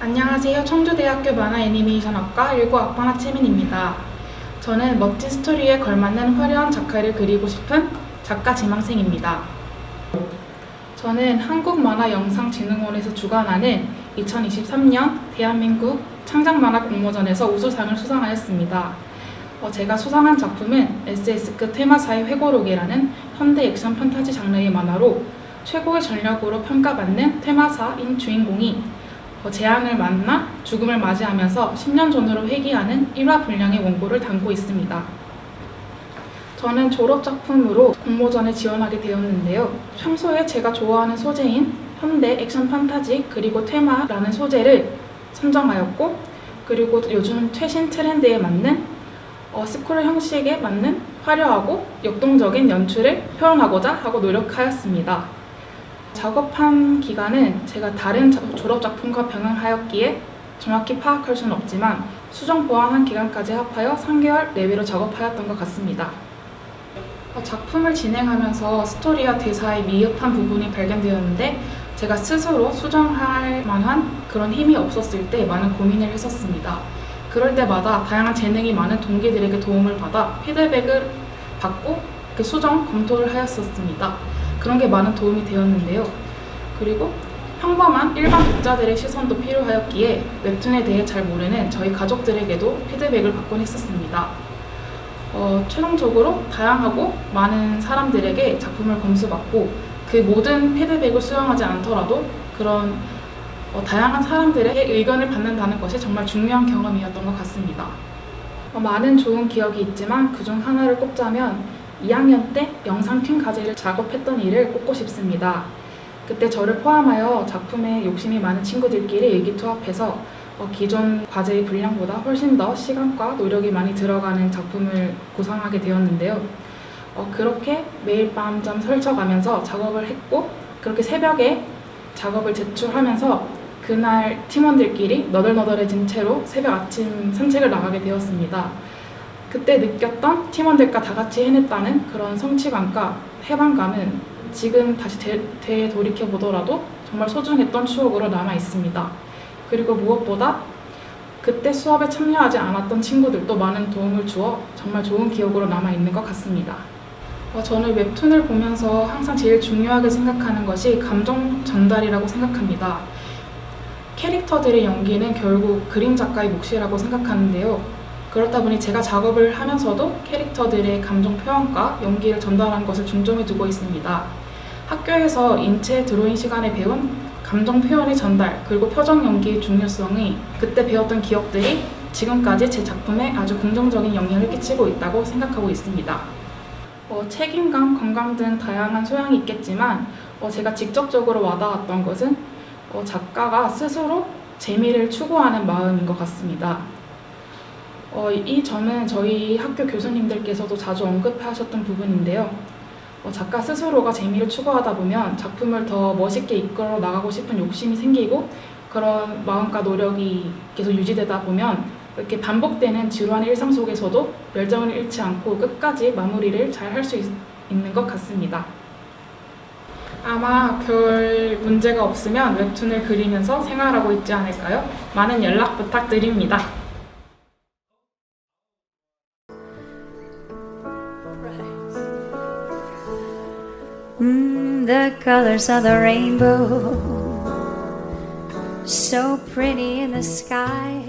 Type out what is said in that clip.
안녕하세요. 청주대학교 만화 애니메이션학과 19학번 하채민입니다. 저는 멋진 스토리에 걸맞는 화려한 작가를 그리고 싶은 작가 지망생입니다. 저는 한국만화영상진흥원에서 주관하는 2023년 대한민국 창작 만화 공모전에서 우수상을 수상하였습니다. 어, 제가 수상한 작품은 SS급 테마사의 회고록이라는 현대 액션 판타지 장르의 만화로 최고의 전략으로 평가받는 테마사인 주인공이 어, 재앙을 만나 죽음을 맞이하면서 10년 전으로 회귀하는 1화 분량의 원고를 담고 있습니다. 저는 졸업 작품으로 공모전에 지원하게 되었는데요. 평소에 제가 좋아하는 소재인 현대 액션 판타지 그리고 테마라는 소재를 선정하였고 그리고 요즘 최신 트렌드에 맞는 어, 스크롤 형식에 맞는 화려하고 역동적인 연출을 표현하고자 하고 노력하였습니다. 작업한 기간은 제가 다른 자- 졸업 작품과 병행하였기에 정확히 파악할 수는 없지만 수정 보완한 기간까지 합하여 3개월 내외로 작업하였던 것 같습니다. 어, 작품을 진행하면서 스토리와 대사의 미흡한 부분이 발견되었는데 제가 스스로 수정할 만한 그런 힘이 없었을 때 많은 고민을 했었습니다. 그럴 때마다 다양한 재능이 많은 동기들에게 도움을 받아 피드백을 받고 그 수정 검토를 하였었습니다. 그런 게 많은 도움이 되었는데요. 그리고 평범한 일반 독자들의 시선도 필요하였기에 웹툰에 대해 잘 모르는 저희 가족들에게도 피드백을 받곤 했었습니다. 어, 최종적으로 다양하고 많은 사람들에게 작품을 검수받고 그 모든 피드백을 수용하지 않더라도 그런 어, 다양한 사람들의 의견을 받는다는 것이 정말 중요한 경험이었던 것 같습니다. 어, 많은 좋은 기억이 있지만 그중 하나를 꼽자면 2학년 때 영상팀 과제를 작업했던 일을 꼽고 싶습니다. 그때 저를 포함하여 작품에 욕심이 많은 친구들끼리 의기투합해서 어, 기존 과제의 분량보다 훨씬 더 시간과 노력이 많이 들어가는 작품을 구상하게 되었는데요. 어, 그렇게 매일 밤 잠 설쳐가면서 작업을 했고 그렇게 새벽에 작업을 제출하면서 그날 팀원들끼리 너덜너덜해진 채로 새벽 아침 산책을 나가게 되었습니다. 그때 느꼈던 팀원들과 다 같이 해냈다는 그런 성취감과 해방감은 지금 다시 되, 되돌이켜 보더라도 정말 소중했던 추억으로 남아 있습니다. 그리고 무엇보다 그때 수업에 참여하지 않았던 친구들도 많은 도움을 주어 정말 좋은 기억으로 남아 있는 것 같습니다. 어, 저는 웹툰을 보면서 항상 제일 중요하게 생각하는 것이 감정 전달이라고 생각합니다. 캐릭터들의 연기는 결국 그림 작가의 몫이라고 생각하는데요. 그렇다 보니 제가 작업을 하면서도 캐릭터들의 감정 표현과 연기를 전달하는 것을 중점에 두고 있습니다. 학교에서 인체 드로잉 시간에 배운 감정 표현의 전달 그리고 표정 연기의 중요성이 그때 배웠던 기억들이 지금까지 제 작품에 아주 긍정적인 영향을 끼치고 있다고 생각하고 있습니다. 어, 책임감, 건강 등 다양한 소양이 있겠지만 어, 제가 직접적으로 와닿았던 것은 어, 작가가 스스로 재미를 추구하는 마음인 것 같습니다. 어, 이 점은 저희 학교 교수님들께서도 자주 언급하셨던 부분인데요. 어, 작가 스스로가 재미를 추구하다 보면 작품을 더 멋있게 이끌어 나가고 싶은 욕심이 생기고 그런 마음과 노력이 계속 유지되다 보면 이렇게 반복되는 지루한 일상 속에서도 열정을 잃지 않고 끝까지 마무리를 잘 할 수 있는 것 같습니다. 아마 별 문제가 없으면 웹툰을 그리면서 생활하고 있지 않을까요? 많은 연락 부탁드립니다. Mm, the colors of the rainbow, so pretty in the sky.